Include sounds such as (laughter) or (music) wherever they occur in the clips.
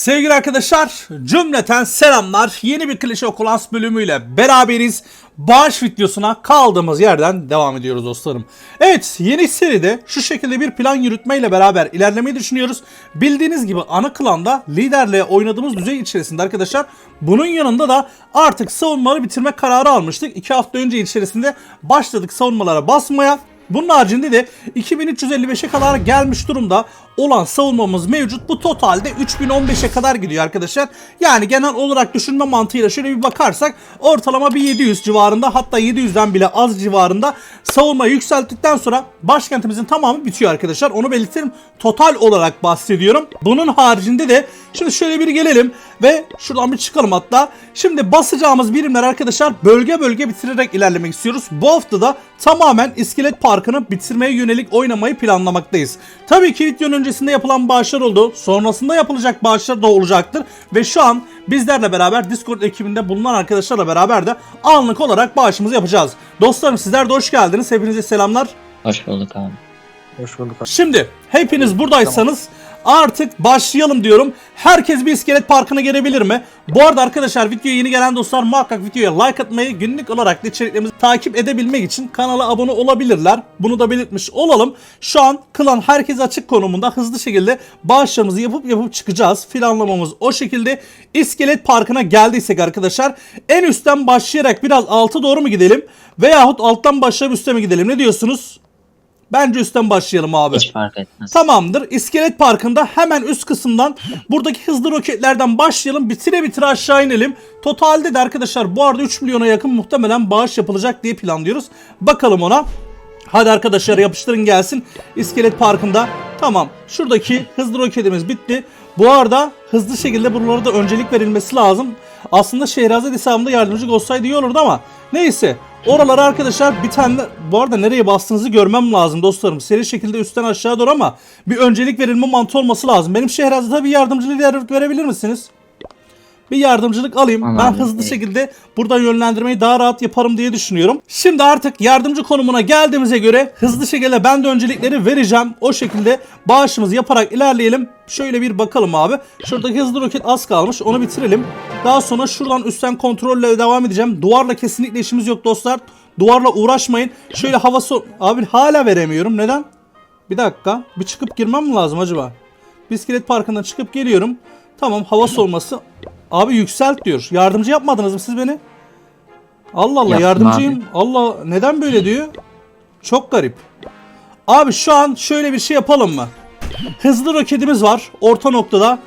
Sevgili arkadaşlar cümleten selamlar. Yeni bir klişe okulans bölümüyle beraberiz. Bağış videosuna kaldığımız yerden devam ediyoruz dostlarım. Evet yeni seride şu şekilde bir plan yürütmeyle beraber ilerlemeyi düşünüyoruz. Bildiğiniz gibi ana klanda liderle oynadığımız düzey içerisinde arkadaşlar bunun yanında da artık savunmaları bitirme kararı almıştık. 2 hafta önce içerisinde başladık savunmalara basmaya. Bunun haricinde de 2355'e kadar gelmiş durumda olan savunmamız mevcut. Bu totalde 3015'e kadar gidiyor arkadaşlar. Yani genel olarak düşünme mantığıyla şöyle bir bakarsak ortalama bir 700 civarında hatta 700'den bile az civarında savunmayı yükselttikten sonra başkentimizin tamamı bitiyor arkadaşlar. Onu belirtelim. Total olarak bahsediyorum. Bunun haricinde de şimdi şöyle bir gelelim ve şuradan bir çıkalım hatta. Şimdi basacağımız birimler arkadaşlar bölge bölge bitirerek ilerlemek istiyoruz. Bu hafta da tamamen iskelet parkını bitirmeye yönelik oynamayı planlamaktayız. Tabii ki videonun öncesinde yapılan bağışlar oldu. Sonrasında yapılacak bağışlar da olacaktır. Ve şu an bizlerle beraber Discord ekibinde bulunan arkadaşlarla beraber de anlık olarak bağışımızı yapacağız. Dostlarım sizler de hoş geldiniz. Hepinize selamlar. Hoş bulduk abi. Hoş bulduk. Şimdi hepiniz buradaysanız artık başlayalım diyorum. Herkes bir iskelet parkına gelebilir mi? Bu arada arkadaşlar videoya yeni gelen dostlar muhakkak videoya like atmayı günlük olarak da içeriklerimizi takip edebilmek için kanala abone olabilirler. Bunu da belirtmiş olalım. Şu an klan herkes açık konumunda hızlı şekilde bağışlarımızı yapıp yapıp çıkacağız. Planlamamız o şekilde. İskelet parkına geldiysek arkadaşlar en üstten başlayarak biraz alta doğru mu gidelim? Veyahut alttan başlayıp üste mi gidelim? Ne diyorsunuz? Bence üstten başlayalım abi. Hiç fark etmez. Tamamdır. İskelet Parkı'nda hemen üst kısımdan buradaki hızlı roketlerden başlayalım. Bitire bitire aşağı inelim. Totalde de arkadaşlar bu arada 3 milyona yakın muhtemelen bağış yapılacak diye planlıyoruz. Bakalım ona. Hadi arkadaşlar yapıştırın gelsin. İskelet Parkı'nda. Tamam. Şuradaki hızlı roketimiz bitti. Bu arada hızlı şekilde buralara da öncelik verilmesi lazım. Aslında Şehrazat hesabında yardımcı olsaydı iyi olurdu ama neyse. Oralara arkadaşlar bir tane bu arada nereye bastığınızı görmem lazım dostlarım. Seri şekilde üstten aşağı doğru ama bir öncelik verilme mantığı olması lazım. Benim Şehrazat'a bir yardımcılık yer- verebilir misiniz? Bir yardımcılık alayım. Tamam ben hızlı şekilde buradan yönlendirmeyi daha rahat yaparım diye düşünüyorum. Şimdi artık yardımcı konumuna geldiğimize göre hızlı şekilde ben de öncelikleri vereceğim. O şekilde bağışımızı yaparak ilerleyelim. Şöyle bir bakalım abi. Şuradaki hızlı roket az kalmış. Onu bitirelim. Daha sonra şuradan üstten kontrolle devam edeceğim. Duvarla kesinlikle işimiz yok dostlar. Duvarla uğraşmayın. Şöyle hava so... Abi hala veremiyorum. Neden? Bir dakika. Bir çıkıp girmem mi lazım acaba? Bisiklet parkından çıkıp geliyorum. Tamam hava soğuması. Abi yükselt diyor. Yardımcı yapmadınız mı siz beni? Allah Allah Yaptım yardımcıyım. abi. Allah neden böyle diyor? Çok garip. Abi şu an şöyle bir şey yapalım mı? Hızlı roketimiz var orta noktada.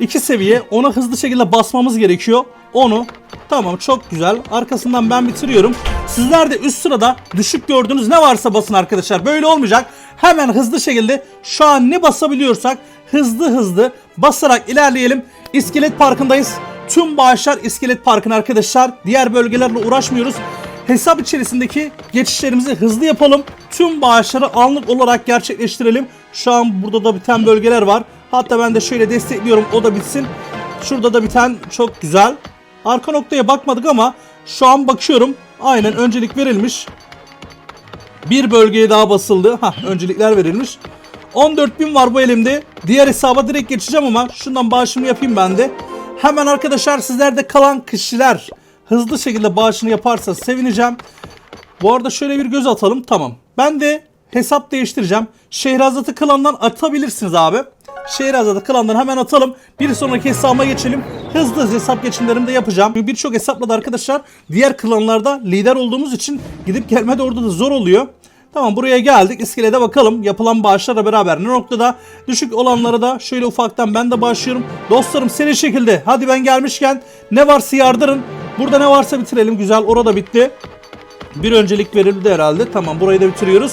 iki seviye. Ona hızlı şekilde basmamız gerekiyor. Onu tamam çok güzel. Arkasından ben bitiriyorum. Sizler de üst sırada düşük gördüğünüz ne varsa basın arkadaşlar. Böyle olmayacak. Hemen hızlı şekilde şu an ne basabiliyorsak hızlı hızlı basarak ilerleyelim. İskelet Parkı'ndayız. Tüm bağışlar İskelet Parkı'na arkadaşlar. Diğer bölgelerle uğraşmıyoruz. Hesap içerisindeki geçişlerimizi hızlı yapalım. Tüm bağışları anlık olarak gerçekleştirelim. Şu an burada da biten bölgeler var. Hatta ben de şöyle destekliyorum o da bitsin. Şurada da biten çok güzel. Arka noktaya bakmadık ama şu an bakıyorum. Aynen öncelik verilmiş. Bir bölgeye daha basıldı. Ha öncelikler verilmiş. 14.000 var bu elimde. Diğer hesaba direkt geçeceğim ama şundan bağışımı yapayım ben de. Hemen arkadaşlar sizlerde kalan kişiler hızlı şekilde bağışını yaparsa sevineceğim. Bu arada şöyle bir göz atalım. Tamam. Ben de hesap değiştireceğim. Şehrazat'ı klandan atabilirsiniz abi. Şehrazat'ı klandan hemen atalım. Bir sonraki hesabıma geçelim. Hızlı hızlı hesap geçimlerimi de yapacağım. Birçok hesapla da arkadaşlar diğer klanlarda lider olduğumuz için gidip gelme de orada da zor oluyor. Tamam buraya geldik. İskelede bakalım. Yapılan bağışlarla beraber ne noktada? Düşük olanları da şöyle ufaktan ben de başlıyorum. Dostlarım seri şekilde. Hadi ben gelmişken ne varsa yardırın. Burada ne varsa bitirelim. Güzel orada bitti. Bir öncelik verildi herhalde. Tamam burayı da bitiriyoruz.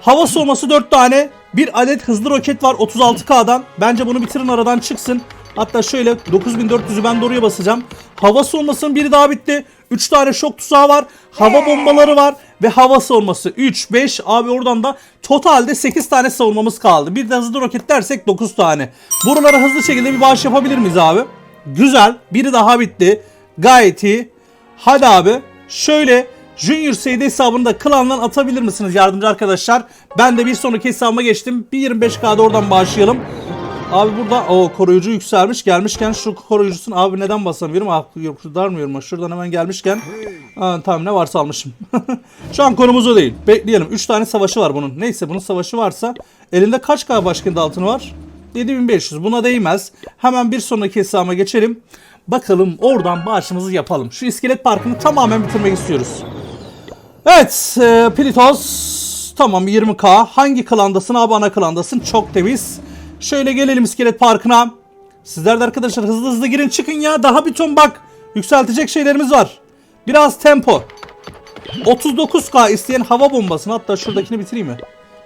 Hava soğuması 4 tane. Bir adet hızlı roket var 36K'dan. Bence bunu bitirin aradan çıksın. Hatta şöyle 9400'ü ben de oraya basacağım. Hava soğumasının biri daha bitti. 3 tane şok tuzağı var. Hava bombaları var. Ve hava savunması 3, 5 abi oradan da totalde 8 tane savunmamız kaldı. Bir de hızlı roket dersek 9 tane. Buralara hızlı şekilde bir bağış yapabilir miyiz abi? Güzel. Biri daha bitti. Gayet iyi. Hadi abi. Şöyle Junior Seyde hesabını da klandan atabilir misiniz yardımcı arkadaşlar? Ben de bir sonraki hesabıma geçtim. Bir 25K'da oradan bağışlayalım. Abi burada o koruyucu yükselmiş. Gelmişken şu koruyucusun abi neden basamıyorum? Ah yok darmıyorum. Şuradan hemen gelmişken. Ha, tamam ne varsa almışım. (laughs) şu an konumuz o değil. Bekleyelim. 3 tane savaşı var bunun. Neyse bunun savaşı varsa elinde kaç K başkent altını var? 7500. Buna değmez. Hemen bir sonraki hesaba geçelim. Bakalım oradan bağışımızı yapalım. Şu iskelet parkını tamamen bitirmek istiyoruz. Evet, e, Plitos tamam 20k. Hangi klandasın abi ana klandasın? Çok temiz. Şöyle gelelim iskelet parkına. Sizler de arkadaşlar hızlı hızlı girin çıkın ya. Daha bir ton bak. Yükseltecek şeylerimiz var. Biraz tempo. 39k isteyen hava bombasını hatta şuradakini bitireyim mi?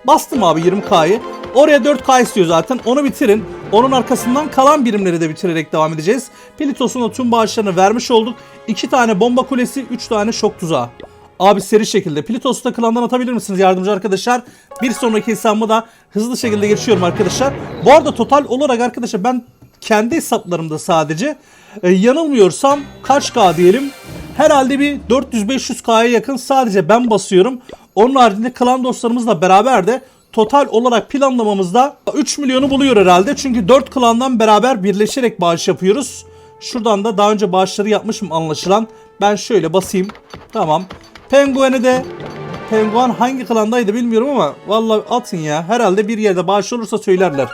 Bastım abi 20k'yı. Oraya 4k istiyor zaten. Onu bitirin. Onun arkasından kalan birimleri de bitirerek devam edeceğiz. Pilitos'un da tüm bağışlarını vermiş olduk. 2 tane bomba kulesi, 3 tane şok tuzağı. Abi seri şekilde. Pilitos'u da atabilir misiniz yardımcı arkadaşlar? Bir sonraki hesabıma da hızlı şekilde geçiyorum arkadaşlar. Bu arada total olarak arkadaşlar ben kendi hesaplarımda sadece e, yanılmıyorsam kaç K diyelim? Herhalde bir 400-500K'ya yakın sadece ben basıyorum. Onun haricinde klan dostlarımızla beraber de total olarak planlamamızda 3 milyonu buluyor herhalde. Çünkü 4 klandan beraber birleşerek bağış yapıyoruz. Şuradan da daha önce bağışları yapmışım anlaşılan. Ben şöyle basayım. Tamam. Penguen'i de Penguen hangi klandaydı bilmiyorum ama vallahi atın ya. Herhalde bir yerde bağış olursa söylerler.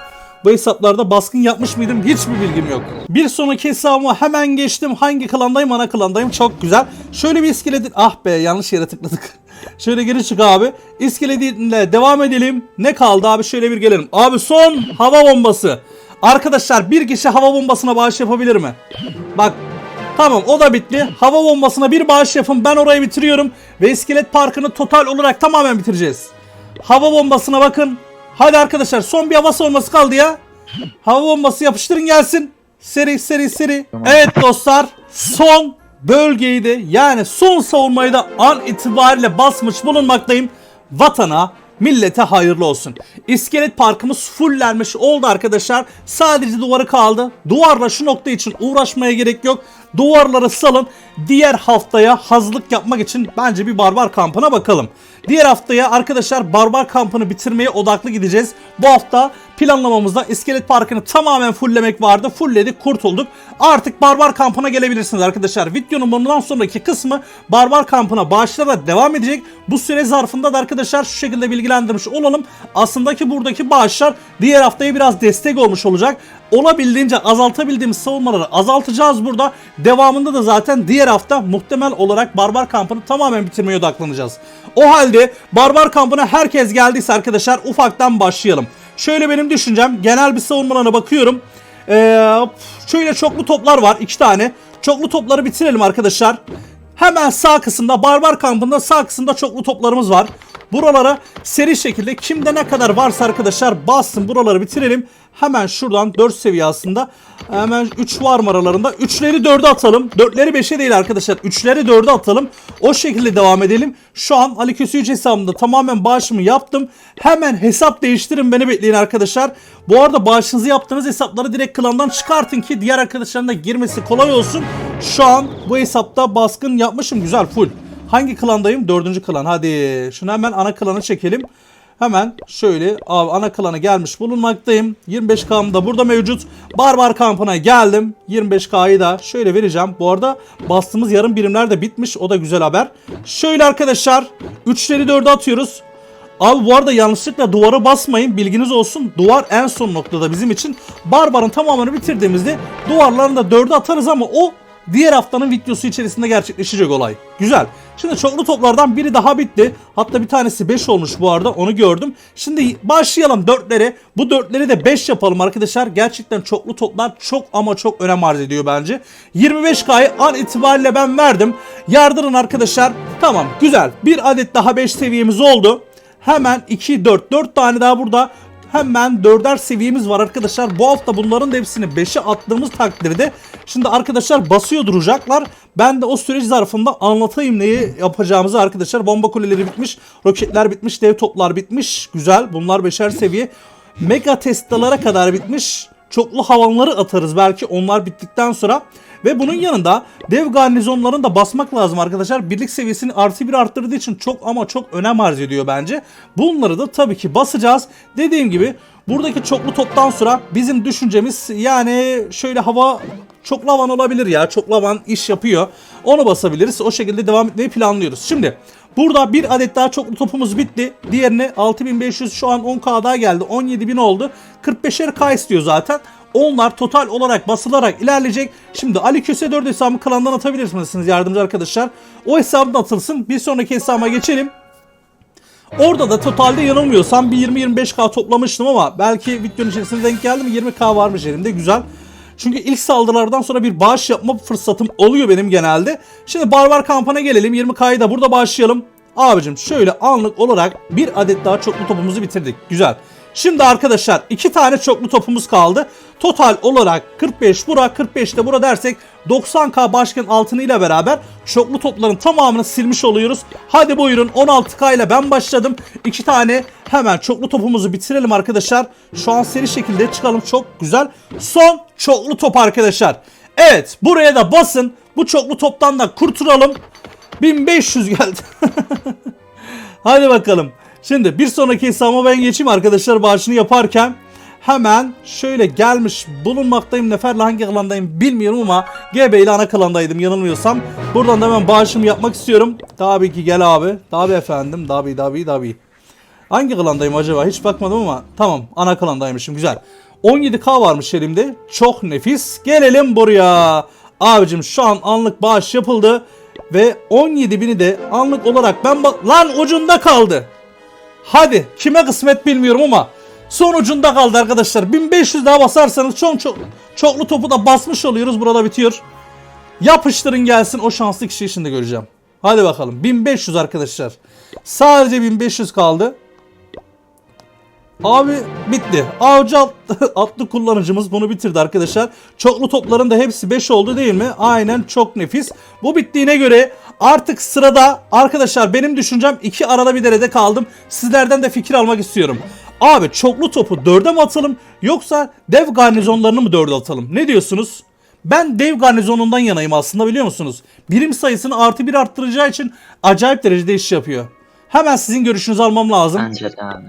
Bu hesaplarda baskın yapmış mıydım hiçbir bilgim yok. Bir sonraki hesabıma hemen geçtim. Hangi klandayım ana klandayım çok güzel. Şöyle bir iskeletin ah be yanlış yere tıkladık. (laughs) Şöyle geri çık abi. İskeletinle devam edelim. Ne kaldı abi şöyle bir gelelim. Abi son hava bombası. Arkadaşlar bir kişi hava bombasına bağış yapabilir mi? Bak Tamam o da bitti. Hava bombasına bir bağış yapın. Ben orayı bitiriyorum. Ve iskelet parkını total olarak tamamen bitireceğiz. Hava bombasına bakın. Hadi arkadaşlar son bir hava savunması kaldı ya. Hava bombası yapıştırın gelsin. Seri seri seri. Evet dostlar son bölgeyi de yani son savunmayı da an itibariyle basmış bulunmaktayım. Vatana millete hayırlı olsun. İskelet parkımız fullenmiş oldu arkadaşlar. Sadece duvarı kaldı. Duvarla şu nokta için uğraşmaya gerek yok. Duvarları salın. Diğer haftaya hazırlık yapmak için bence bir barbar kampına bakalım. Diğer haftaya arkadaşlar barbar kampını bitirmeye odaklı gideceğiz. Bu hafta planlamamızda iskelet parkını tamamen fulllemek vardı. Fullledik kurtulduk. Artık barbar kampına gelebilirsiniz arkadaşlar. Videonun bundan sonraki kısmı barbar kampına bağışlarla devam edecek. Bu süre zarfında da arkadaşlar şu şekilde bilgilendirmiş olalım. Aslında ki buradaki bağışlar diğer haftaya biraz destek olmuş olacak. Olabildiğince azaltabildiğimiz savunmaları azaltacağız burada. Devamında da zaten diğer hafta muhtemel olarak barbar kampını tamamen bitirmeye odaklanacağız. O halde barbar kampına herkes geldiyse arkadaşlar ufaktan başlayalım. Şöyle benim düşüncem genel bir savunmalarına bakıyorum. Ee, şöyle çoklu toplar var iki tane. Çoklu topları bitirelim arkadaşlar. Hemen sağ kısımda barbar kampında sağ kısımda çoklu toplarımız var. Buralara seri şekilde kimde ne kadar varsa arkadaşlar bassın buraları bitirelim. Hemen şuradan 4 seviye aslında. Hemen 3 var mı aralarında? 3'leri 4'e atalım. 4'leri 5'e değil arkadaşlar. 3'leri 4'e atalım. O şekilde devam edelim. Şu an Ali Kösücü hesabımda tamamen bağışımı yaptım. Hemen hesap değiştirin beni bekleyin arkadaşlar. Bu arada bağışınızı yaptığınız hesapları direkt klandan çıkartın ki diğer arkadaşların da girmesi kolay olsun. Şu an bu hesapta baskın yapmışım. Güzel full. Hangi klandayım? Dördüncü klan. Hadi şunu hemen ana klana çekelim. Hemen şöyle abi ana klana gelmiş bulunmaktayım. 25K'm da burada mevcut. Barbar kampına geldim. 25K'yı da şöyle vereceğim. Bu arada bastığımız yarım birimler de bitmiş. O da güzel haber. Şöyle arkadaşlar 3'leri 4'e atıyoruz. Abi bu arada yanlışlıkla duvara basmayın bilginiz olsun. Duvar en son noktada bizim için. Barbarın tamamını bitirdiğimizde duvarlarını da 4'e atarız ama o diğer haftanın videosu içerisinde gerçekleşecek olay. Güzel. Şimdi çoklu toplardan biri daha bitti. Hatta bir tanesi 5 olmuş bu arada onu gördüm. Şimdi başlayalım dörtlere. Bu dörtleri de 5 yapalım arkadaşlar. Gerçekten çoklu toplar çok ama çok önem arz ediyor bence. 25K'yı an itibariyle ben verdim. Yardırın arkadaşlar. Tamam güzel. Bir adet daha 5 seviyemiz oldu. Hemen 2, 4, 4 tane daha burada hemen 4'er seviyemiz var arkadaşlar. Bu hafta bunların da hepsini 5'e attığımız takdirde şimdi arkadaşlar basıyor duracaklar. Ben de o süreç zarfında anlatayım neyi yapacağımızı arkadaşlar. Bomba kuleleri bitmiş, roketler bitmiş, dev toplar bitmiş. Güzel bunlar 5'er seviye. Mega testalara kadar bitmiş. çoklu havanları atarız belki onlar bittikten sonra. Ve bunun yanında dev garnizonlarını da basmak lazım arkadaşlar. Birlik seviyesini artı bir arttırdığı için çok ama çok önem arz ediyor bence. Bunları da tabii ki basacağız. Dediğim gibi buradaki çoklu toptan sonra bizim düşüncemiz yani şöyle hava çok lavan olabilir ya. Çok lavan iş yapıyor. Onu basabiliriz. O şekilde devam etmeyi planlıyoruz. Şimdi burada bir adet daha çoklu topumuz bitti. Diğerine 6500 şu an 10k daha geldi. 17000 oldu. 45'er k istiyor zaten. Onlar total olarak basılarak ilerleyecek. Şimdi Ali Köse 4 hesabı klandan atabilirsiniz yardımcı arkadaşlar. O hesabın atılsın. Bir sonraki hesaba geçelim. Orada da totalde yanılmıyorsam bir 20-25k toplamıştım ama belki videonun içerisinde denk geldi mi 20k varmış elimde güzel. Çünkü ilk saldırılardan sonra bir bağış yapma fırsatım oluyor benim genelde. Şimdi barbar kampana gelelim 20k'yı da burada başlayalım. Abicim şöyle anlık olarak bir adet daha çoklu topumuzu bitirdik. Güzel. Şimdi arkadaşlar iki tane çoklu topumuz kaldı. Total olarak 45 bura 45 de bura dersek 90k başkan altını ile beraber çoklu topların tamamını silmiş oluyoruz. Hadi buyurun 16k ile ben başladım. İki tane hemen çoklu topumuzu bitirelim arkadaşlar. Şu an seri şekilde çıkalım çok güzel. Son çoklu top arkadaşlar. Evet buraya da basın. Bu çoklu toptan da kurtulalım. 1500 geldi. (laughs) Hadi bakalım. Şimdi bir sonraki hesabıma ben geçeyim arkadaşlar bağışını yaparken. Hemen şöyle gelmiş bulunmaktayım. Nefer'le hangi klandayım bilmiyorum ama GB ile ana klandaydım yanılmıyorsam. Buradan da hemen bağışımı yapmak istiyorum. Tabii ki gel abi. Tabii efendim. Tabii tabii tabii. Hangi klandayım acaba? Hiç bakmadım ama tamam ana klandaymışım güzel. 17k varmış elimde. Çok nefis. Gelelim buraya. Abicim şu an anlık bağış yapıldı. Ve 17.000'i de anlık olarak ben bak... Lan ucunda kaldı. Hadi kime kısmet bilmiyorum ama son ucunda kaldı arkadaşlar. 1500 daha basarsanız çok, çok çoklu topu da basmış oluyoruz. Burada bitiyor. Yapıştırın gelsin o şanslı kişiyi şimdi göreceğim. Hadi bakalım 1500 arkadaşlar. Sadece 1500 kaldı. Abi bitti. Avcı atlı (laughs) kullanıcımız bunu bitirdi arkadaşlar. Çoklu topların da hepsi 5 oldu değil mi? Aynen çok nefis. Bu bittiğine göre artık sırada arkadaşlar benim düşüncem iki arada bir derede kaldım. Sizlerden de fikir almak istiyorum. Abi çoklu topu 4'e mi atalım yoksa dev garnizonlarını mı 4'e atalım? Ne diyorsunuz? Ben dev garnizonundan yanayım aslında biliyor musunuz? Birim sayısını artı bir arttıracağı için acayip derecede iş yapıyor. Hemen sizin görüşünüzü almam lazım. Bence de abi.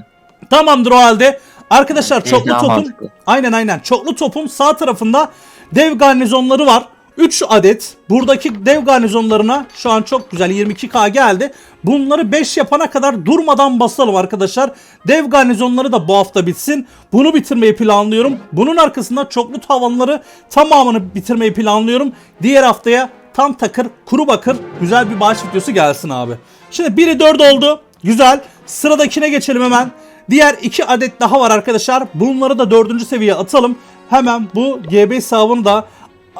Tamamdır o halde. Arkadaşlar çoklu mantıklı. aynen aynen çoklu topun sağ tarafında dev garnizonları var. 3 adet buradaki dev garnizonlarına şu an çok güzel 22k geldi. Bunları 5 yapana kadar durmadan basalım arkadaşlar. Dev garnizonları da bu hafta bitsin. Bunu bitirmeyi planlıyorum. Bunun arkasında çoklu tavanları tamamını bitirmeyi planlıyorum. Diğer haftaya tam takır kuru bakır güzel bir bağış videosu gelsin abi. Şimdi biri 4 oldu. Güzel. Sıradakine geçelim hemen. Diğer iki adet daha var arkadaşlar. Bunları da dördüncü seviyeye atalım. Hemen bu GB hesabını da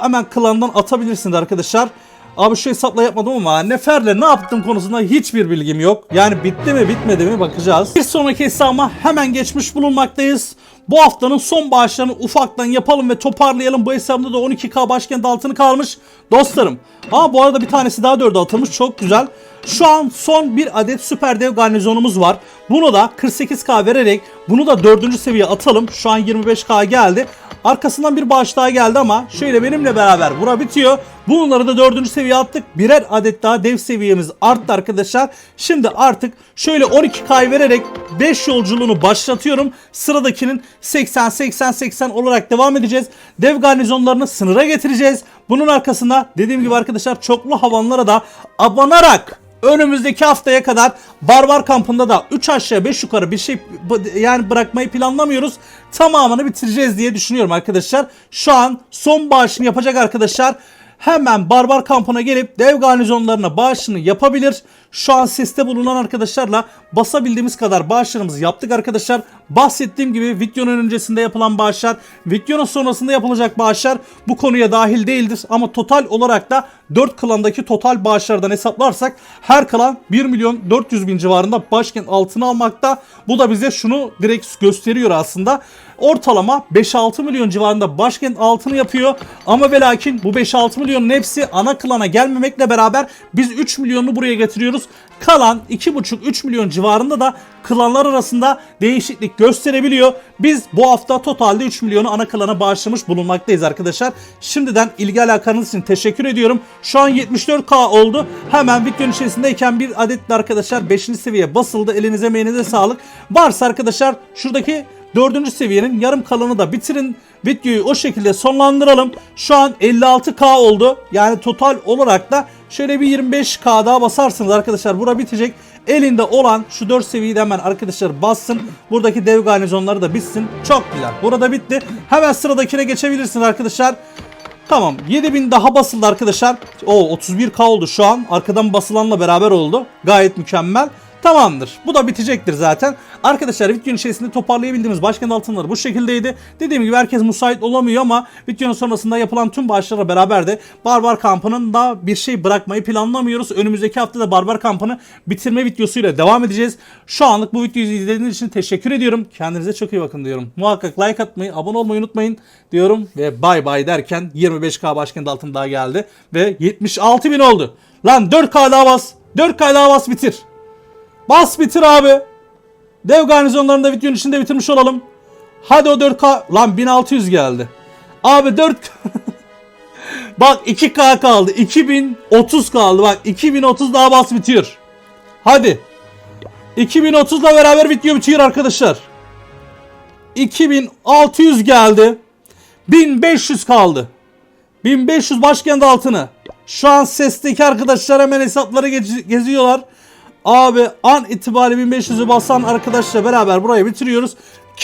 hemen klandan atabilirsiniz arkadaşlar. Abi şu hesapla yapmadım ama Nefer'le ne yaptım konusunda hiçbir bilgim yok. Yani bitti mi bitmedi mi bakacağız. Bir sonraki hesabıma hemen geçmiş bulunmaktayız. Bu haftanın son bağışlarını ufaktan yapalım ve toparlayalım. Bu hesabımda da 12k başkent altını kalmış. Dostlarım. Ha bu arada bir tanesi daha 4'e atılmış. Çok güzel. Şu an son bir adet süper dev garnizonumuz var. Bunu da 48k vererek bunu da 4. seviye atalım. Şu an 25k geldi. Arkasından bir bağış daha geldi ama şöyle benimle beraber bura bitiyor. Bunları da 4. seviye attık. Birer adet daha dev seviyemiz arttı arkadaşlar. Şimdi artık şöyle 12k vererek 5 yolculuğunu başlatıyorum. Sıradakinin 80 80 80 olarak devam edeceğiz. Dev garnizonlarını sınıra getireceğiz. Bunun arkasında dediğim gibi arkadaşlar çoklu havanlara da abanarak önümüzdeki haftaya kadar barbar kampında da 3 aşağı 5 yukarı bir şey yani bırakmayı planlamıyoruz. Tamamını bitireceğiz diye düşünüyorum arkadaşlar. Şu an son bağışını yapacak arkadaşlar. Hemen barbar kampına gelip dev garnizonlarına bağışını yapabilir. Şu an seste bulunan arkadaşlarla basabildiğimiz kadar bağışlarımızı yaptık arkadaşlar. Bahsettiğim gibi videonun öncesinde yapılan bağışlar, videonun sonrasında yapılacak bağışlar bu konuya dahil değildir. Ama total olarak da 4 klandaki total bağışlardan hesaplarsak her klan 1 milyon 400 bin civarında başkent altına almakta. Bu da bize şunu direkt gösteriyor aslında. Ortalama 5-6 milyon civarında başkent altını yapıyor. Ama ve lakin bu 5-6 milyonun hepsi ana klana gelmemekle beraber biz 3 milyonunu buraya getiriyoruz. Kalan 2,5-3 milyon civarında da klanlar arasında değişiklik gösterebiliyor. Biz bu hafta totalde 3 milyonu ana klana bağışlamış bulunmaktayız arkadaşlar. Şimdiden ilgi alakanız için teşekkür ediyorum. Şu an 74k oldu. Hemen videonun içerisindeyken bir adet de arkadaşlar 5. seviye basıldı. Elinize emeğinize sağlık. Varsa arkadaşlar şuradaki Dördüncü seviyenin yarım kalanı da bitirin. Videoyu o şekilde sonlandıralım. Şu an 56k oldu. Yani total olarak da şöyle bir 25k daha basarsınız arkadaşlar. Bura bitecek. Elinde olan şu 4 seviyeyi de hemen arkadaşlar bassın. Buradaki dev garnizonları da bitsin. Çok güzel. Burada bitti. Hemen sıradakine geçebilirsiniz arkadaşlar. Tamam 7000 daha basıldı arkadaşlar. O 31k oldu şu an. Arkadan basılanla beraber oldu. Gayet mükemmel. Tamamdır. Bu da bitecektir zaten. Arkadaşlar videonun içerisinde toparlayabildiğimiz başkent altınları bu şekildeydi. Dediğim gibi herkes müsait olamıyor ama videonun sonrasında yapılan tüm bağışlarla beraber de Barbar kampının da bir şey bırakmayı planlamıyoruz. Önümüzdeki hafta da Barbar kampını bitirme videosuyla devam edeceğiz. Şu anlık bu videoyu izlediğiniz için teşekkür ediyorum. Kendinize çok iyi bakın diyorum. Muhakkak like atmayı, abone olmayı unutmayın diyorum. Ve bay bay derken 25k başkent altın daha geldi. Ve 76 bin oldu. Lan 4k daha bas. 4k daha bas bitir. Bas bitir abi. Dev garnizonlarını da videonun içinde bitirmiş olalım. Hadi o 4K. Lan 1600 geldi. Abi 4 (laughs) Bak 2K kaldı. 2030 kaldı. Bak 2030 daha bas bitiyor. Hadi. 2030 ile beraber video bitiyor arkadaşlar. 2600 geldi. 1500 kaldı. 1500 başkent altını. Şu an sesteki arkadaşlar hemen hesapları gezi- geziyorlar. Abi an itibariyle 1500'ü basan arkadaşla beraber burayı bitiriyoruz.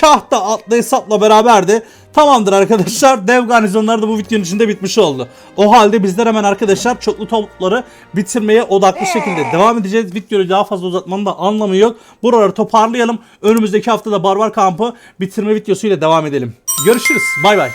Kah da atlı hesapla beraber de tamamdır arkadaşlar. (laughs) Dev garnizonları da bu videonun içinde bitmiş oldu. O halde bizler hemen arkadaşlar çoklu topları bitirmeye odaklı şekilde devam edeceğiz. Videoyu daha fazla uzatmanın da anlamı yok. Buraları toparlayalım. Önümüzdeki haftada barbar kampı bitirme videosuyla devam edelim. Görüşürüz. Bay bay.